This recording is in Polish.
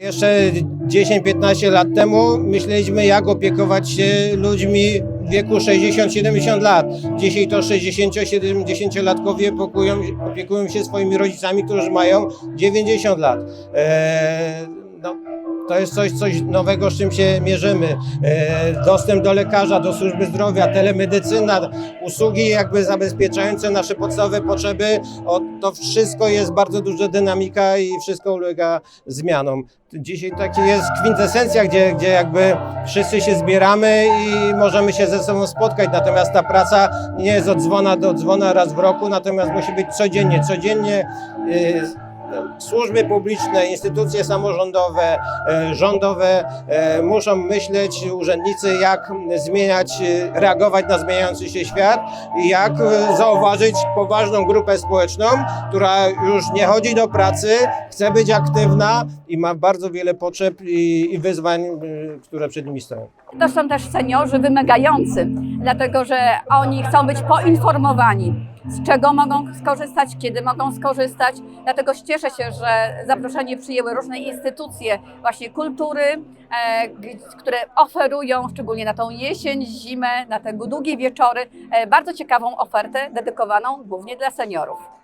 Jeszcze 10-15 lat temu myśleliśmy, jak opiekować się ludźmi w wieku 60-70 lat. Dzisiaj to 60-70-latkowie opiekują, się swoimi rodzicami, którzy mają 90 lat. Eee, no, to jest coś, coś nowego, z czym się mierzymy. Eee, dostęp do lekarza, do służby zdrowia, telemedycyna, usługi jakby zabezpieczające nasze podstawowe potrzeby. To wszystko jest bardzo duża dynamika i wszystko ulega zmianom. Dzisiaj taki jest kwintesencja, gdzie, gdzie jakby wszyscy się zbieramy i możemy się ze sobą spotkać. Natomiast ta praca nie jest od dzwona do dzwona raz w roku, natomiast musi być codziennie. Codziennie y, służby publiczne, instytucje samorządowe, e, rządowe e, muszą myśleć, urzędnicy, jak zmieniać, e, reagować na zmieniający się świat i jak zauważyć poważną grupę społeczną, która już nie chodzi do pracy, chce być aktywna i ma bardzo wiele potrzeb i, wyzwań, które przed nimi stoją. To są też seniorzy wymagający, dlatego że oni chcą być poinformowani, z czego mogą skorzystać, kiedy mogą skorzystać. Dlatego cieszę się, że zaproszenie przyjęły różne instytucje właśnie kultury, e, które oferują, szczególnie na tą jesień, zimę, na te długie wieczory, e, bardzo ciekawą ofertę dedykowaną głównie dla seniorów.